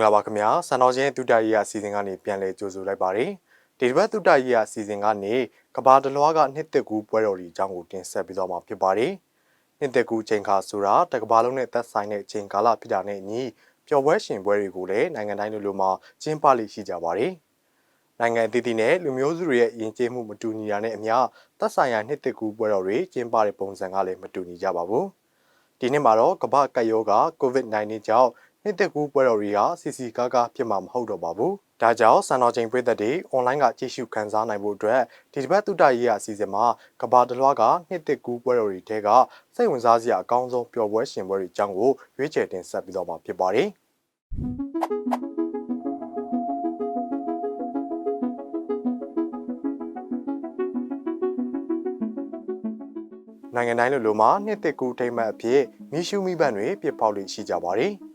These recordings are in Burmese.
င်္ဂလာပါခင်ဗျာစံတော်ချင်းတုတ္တရေးအစီအစဉ်ကနေပြန်လည်ကြိုဆိုလိုက်ပါတယ်ဒီတစ်ပတ်တုတ္တရေးအစီအစဉ်ကနေကဘာတလွားကနှစ်သက်ကူပွဲတော်ကြီးအကြောင်းကိုတင်ဆက်ပြီးတော့မှာဖြစ်ပါတယ်နှစ်သက်ကူချိန်ခါဆိုတာတကဘာလုံးနဲ့သက်ဆိုင်တဲ့ချိန်ကာလဖြစ်တာနဲ့အညီပျော်ပွဲရှင်ပွဲတွေကိုလည်းနိုင်ငံတိုင်းလိုလိုမှာကျင်းပလိရှိကြပါတယ်နိုင်ငံအသီးသီးနဲ့လူမျိုးစုတွေရဲ့ယဉ်ကျေးမှုမတူညီတာနဲ့အမျှသက်ဆိုင်ရာနှစ်သက်ကူပွဲတော်တွေကျင်းပတဲ့ပုံစံကလည်းမတူညီကြပါဘူးဒီနှစ်မှာတော့ကမ္ဘာကပ်ရောဂါ COVID-19 ကြောင့် နှစ်သက်ကူးပွဲတော်တွေဟာစီစီကားကားဖြစ်မှာမဟုတ်တော့ပါဘူး။ဒါကြောင့်စံတော်ချိန်ပြည်သက်တွေအွန်လိုင်းကကြည့်ရှုခန်းစားနိုင်ဖို့အတွက်ဒီတစ်ပတ်တုတ္တရေးအစီအစဉ်မှာကဘာတလွားကနှစ်သက်ကူးပွဲတော်တွေထဲကစိတ်ဝင်စားစရာအကောင်းဆုံးပျော်ပွဲရှင်ပွဲတွေအကြောင်းကိုရွေးချယ်တင်ဆက်ပြီးတော့မှာဖြစ်ပါတယ်။နိုင်ငံတိုင်းလိုလိုမှာနှစ်သက်ကူးထိမ့်မှတ်အဖြစ်မိရှုမိဘန်တွေပြစ်ပေါက်လိရှိကြပါတယ်။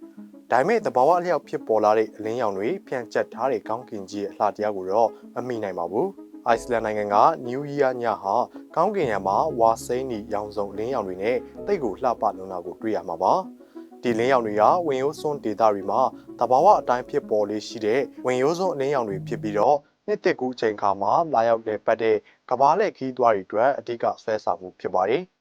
ဒါပေမဲ့တဘာဝအလျောက်ဖြစ်ပေါ်လာတဲ့အလင်းရောင်တွေဖြန့်ကျက်ထားတဲ့ကောင်းကင်ကြီးရဲ့အလှတရားကိုတော့မမိနိုင်ပါဘူး။အိုက်စလန်နိုင်ငံက New Year ညဟာကောင်းကင်ယံမှာဝါစိန်းနီရောင်စုံအလင်းရောင်တွေနဲ့တိတ်ကိုလှပလွန်တာကိုတွေ့ရမှာပါ။ဒီလင်းရောင်တွေကဝင်ရိုးစွန်းဒေတာတွေမှာတဘာဝအတိုင်းဖြစ်ပေါ်လေးရှိတဲ့ဝင်ရိုးစွန်းအလင်းရောင်တွေဖြစ်ပြီးတော့နှစ်တက်ကူးချိန်ခါမှာလာရောက်တဲ့ပတ်တဲ့ကဘာလက်ခီးသွားတွေအတွက်အဓိကဆွဲဆောင်မှုဖြစ်ပါတယ်။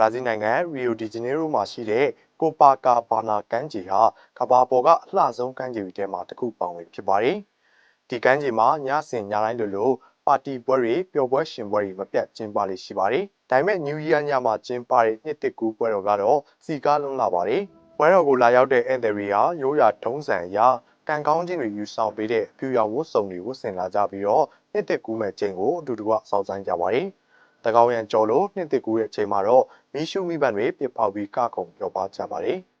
ရာဇီးနိုင်ငံရီယိုဒီဂျနေရိုမှာရှိတဲ့ကိုပါကာဘာနာကမ်းခြေဟာကဘာပေါ်ကအလှဆုံးကမ်းခြေတွေထဲမှာတစ်ခုပေါဝင်ဖြစ်ပါတယ်။ဒီကမ်းခြေမှာညစဉ်ညတိုင်းလိုလိုပါတီပွဲတွေပျော်ပွဲရှင်ပွဲတွေမပြတ်ကျင်းပလေရှိပါတယ်။ဒါပေမဲ့ New Year ညမှာကျင်းပတဲ့နှစ်တစ်ကူးပွဲတော်ကတော့စီကားလုံးလာပါတယ်။ပွဲတော်ကိုလာရောက်တဲ့ဧည့်သည်တွေဟာရိုးရာထုံးစံအရာကံကောင်းခြင်းတွေယူဆောင်ပေးတဲ့အပြူရောင်ဝတ်စုံတွေဝတ်ဆင်လာကြပြီးတော့နှစ်တစ်ကူးမဲ့ချိန်ကိုအတူတူကစောင့်ဆိုင်းကြပါတယ်။တကော င်းရန်ကြော်လို့နှစ်တစ်ကူးရဲ့အချိန်မှာတော့မီးရှုမိဘန်တွေပြစ်ပေါက်ပြီးကခုံပြောပါကြပါတယ်။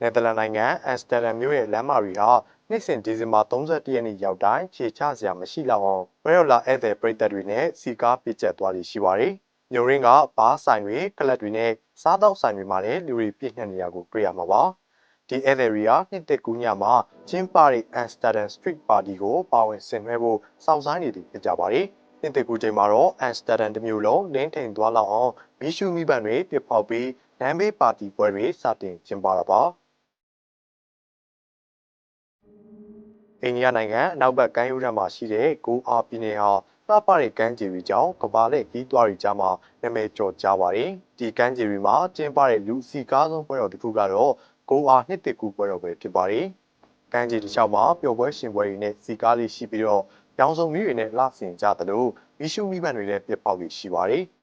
နယ်သာလန်နိုင်ငံအမ်စတာဒမ်မြို့ရဲ့လမ်းမတွေဟာနှစ်စဉ်ဒီဇင်ဘာ31ရက်နေ့ရောက်တိုင်းခြေချစရာမရှိလောက်အောင်ဝဲရော်လာဧည့်သည်ပရိသတ်တွေနဲ့စီကားပစ်ကျက်သွားလိရှိပါတယ်။မြို့ရင်းကဘားဆိုင်တွေကလပ်တွေနဲ့စားတောက်ဆိုင်တွေမှာလည်းလူတွေပြည့်နှက်နေတာကိုတွေ့ရမှာပါ။ ဒီဧည့်သည်တွေကနှစ်သက်ကူးညမှာကျင်းပတဲ့အမ်စတာဒမ်စထရီတ်ပါတီကိုပါဝင်ဆင်နွှဲဖို့စောင့်ဆိုင်းနေသူဖြစ်ကြပါတယ်။နှစ်သက်ကူးချိန်မှာတော့အမ်စတာဒမ်တစ်မျိုးလုံးလင်းထိန်သွားလောက်အောင်မီးရှူးမိဘန်တွေပြစ်ပေါက်ပြီးနမ်းဘေးပါတီပွဲတွေစတင်ကျင်းပတာပါ။အိန္ဒိယနိုင်ငံအနောက်ဘက်ကမ်းရိုးတန်းမှာရှိတဲ့ဂိုအာပြည်နယ်ဟာလှပတဲ့ကမ်းခြေတွေကြောင့်ကမ္ဘာလက်ကြီးသွားတွေကြားမှာနာမည်ကျော်ကြားပါတယ်။ဒီကမ်းခြေတွေမှာကျင်းပတဲ့လူစီကားဆုံးပွဲတော်တစ်ခုကတော့ ဂိုအာနှစ်တစ်ကူပွဲတော်ပဲဖြစ်ပါတယ်။ကမ်းခြေတစ်လျှောက်မှာပျော်ပွဲရှင်ပွဲတွေနဲ့စီကားလေးရှိပြီးတော့ရောင်စုံမီးတွေနဲ့လှဆင်ကြသလိုမီးရှူးမီးပန်းတွေနဲ့ပြစ်ပေါက်ပြီးရှိပါတယ်။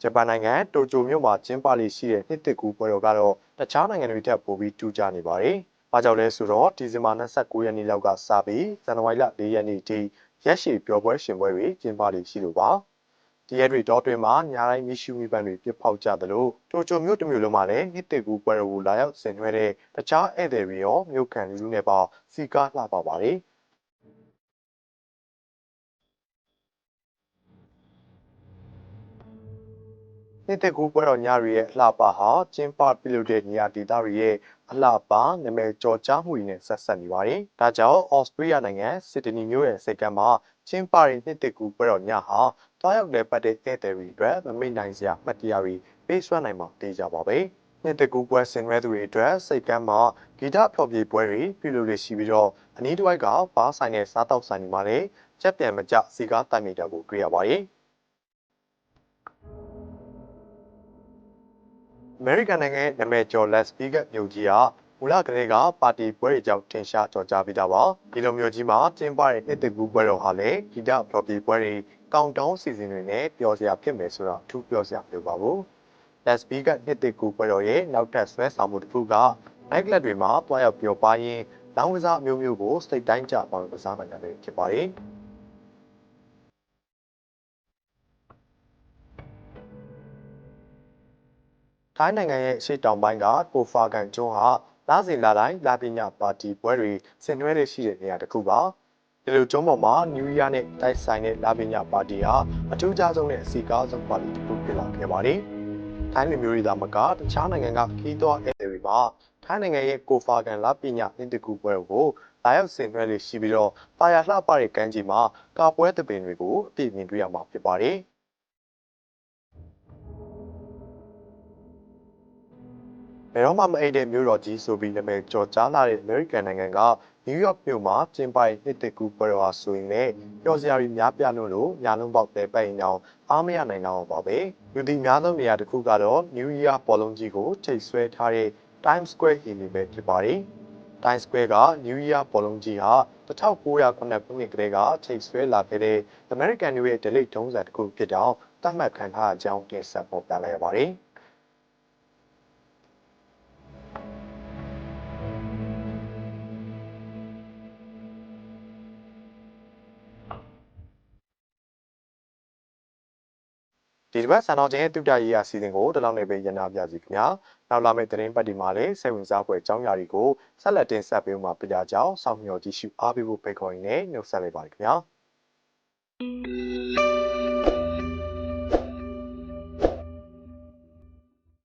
ဂျပန်နိုင်ငံတိုကျိုမြို့မှာကျင်းပလေရှိတဲ့နှစ်တစ်ကူပွဲတော်ကတော့တခြားနိုင်ငံတွေထက်ပိုပြီးထူးခြားနေပါတယ်။ဘာကြောင့်လဲဆိုတော့ဒီဇင်ဘာ29ရက်နေ့လောက်ကစပြီးဇန်နဝါရီလ4ရက်နေ့ထိရက်ရှည်ပျော်ပွဲရှင်ပွဲတွေကျင်းပလေရှိလို့ပါ။ ဒီရက်တွေတော့တွင်မှာညာတိုင်းမီရှူမီပန်တွေပြစ်ဖောက်ကြသလိုတိုကျိုမြို့တစ်မြို့လုံးမှာလည်းနှစ်တစ်ကူပွဲတော်ကိုလာရောက်ဆင်နွှဲတဲ့တခြားဧည့်သည်တွေရောမြို့ခံလူလူနဲ့ပါစီကားလှပပါတယ်။ နှစ်သက်ကူးပွဲတော်ညတွေရဲ့အလှပဟာကျင်းပပြုလုပ်တဲ့နေရာဒေသတွေရဲ့အလှပနာမည်ကျော်ကြားမှုတွေနဲ့ဆက်ဆက်နေပါတယ်။ဒါကြောင့်ဩစတြေးလျနိုင်ငံစစ်ဒနီမြို့ရဲ့စိတ်ကမ်းမှာကျင်းပတဲ့နှစ်သက်ကူးပွဲတော်ညဟာတွားရောက်တဲ့ပတ်တဲ့ဧည့်သည်တွေအတွက်မမိတ်နိုင်စရာမှတ်တရတွေပေးစွမ်းနိုင်မှာတေးကြပါပဲ။နှစ်တကူပွဲဆင်နွှဲသူတွေအတွက်စိတ်ကမ်းမှာဂီတဖျော်ဖြေပွဲတွေပြုလုပ်ရရှိပြီးတော့အနည်းတစ်ဝိုက်ကဘားဆိုင်နဲ့စားတောက်ဆိုင်တွေမှာလည်းချက်ပြန်မကြစီကားတိုင်မီတာကိုတွေ့ရပါတယ်။ အမေရိကန်နိုင်ငံရဲ့နာမည်ကျော် Las Vegas မြို့ကြီးဟာမူလကလေးကပါတီပွဲတွေကြောင့်ထင်ရှားကျော်ကြားပြီးသားပါဒီလိုမျိုးကြီးမှာကျင်းပတဲ့နှစ်သက်ကူးပွဲတော်ဟာလည်းဂီတဖျော်ဖြေပွဲတွေကောင်တောင်းစီစဉ်တွေနဲ့ပျော်စရာဖြစ်မယ်ဆိုတော့အထူးပျော်စရာမျိုးပါဘူး Las Vegas နှစ်သက်ကူးပွဲတော်ရဲ့နောက်ထပ်ဆွဲဆောင်မှုတစ်ခုက night club တွေမှာတွားရောက်ပျော်ပါရင်းလောင်းကစားအမျိုးမျိုးကိုစိတ်တိုင်းကြပါကစားနိုင်တာဖြစ်ပါတယ် င်းနိုင်ငံရဲ့အရှေ့တောင်ပိုင်းကကိုဖာကန်ကျွန်းဟာလာစီလာတိုင်းလာပညာပါတီပွဲတွေဆင်နွှဲရရှိတဲ့နေရာတစ်ခုပါဒီလိုကျွန်းပေါ်မှာနယူးရီးယားနဲ့တိုက်ဆိုင်တဲ့လာပညာပါတီဟာအထူးခြားဆုံးနဲ့အစီကားဆုံးပါတီတစ်ခုဖြစ်လာခဲ့ပါတယ်ထိုင်းလူမျိုးတွေသာမကတခြားနိုင်ငံကခီးသွွားဧည့်သည်တွေမှာထိုင်းနိုင်ငံရဲ့ကိုဖာကန်လာပညာအင်တကူပွဲကိုလာရောက်ဆင်နွှဲလေးရှိပြီးတော့ပါရလှပတဲ့ကမ်းခြေမှာကာပွဲသပင်တွေကိုအပြည့်မြင်တွေ့ရမှာဖြစ်ပါတယ်။ ဘယ်တော့မှမအိပ်တဲ့မြို့တော်ကြီးဆိုပြီးနာမည်ကျော်ကြားလာတဲ့ American နိုင်ငံကနယူးယောက်မြို့မှာကျင်းပတဲ့နှစ်သက်ကူပွဲတော်ဟာဆိုရင်လည်းပျော်စရာတွေများပြားလို့လို့ညာလုံးပေါက်တဲ့ပတ်ရင်ကြောင်အားမရနိုင်တော့ပါပဲ။လူဒီများသောနေရာတစ်ခုကတော့ New Year ပေါ်လုံးကြီးကိုချိတ်ဆွဲထားတဲ့ Times Square အင်းလေးပဲဖြစ်ပါတယ်။ Times Square က New Year ပေါ်လုံးကြီးဟာ1909ခုနှစ်ကတည်းကချိတ်ဆွဲလာခဲ့တဲ့ American တွေရဲ့ဒလိထုံးစံတစ်ခုဖြစ်တော့သတ်မှတ်ခံထားအကြောင်းတင်ဆက်ပေါ်ပြလိုက်ရပါတယ်။ ဒီတစ်ပတ်စံတော်ချင်းရဲ့တူတာရေးရာစီစဉ်ကိုဒီလောက်နဲ့ပဲညနာပြစီခင်ဗျာနောက်လာမယ့်သတင်းပတ်ဒီမှာလည်းစိတ်ဝင်စားဖွယ်အကြောင်းအရာတွေကိုဆက်လက်တင်ဆက်ပေးမှာပြကြကြောင်းစောင့်မျှော်ကြည့်ရှုအားပေးဖို့ဖိတ်ခေါ်ရင်းနဲ့နှုတ်ဆက်လိုက်ပါရခင်ဗျာ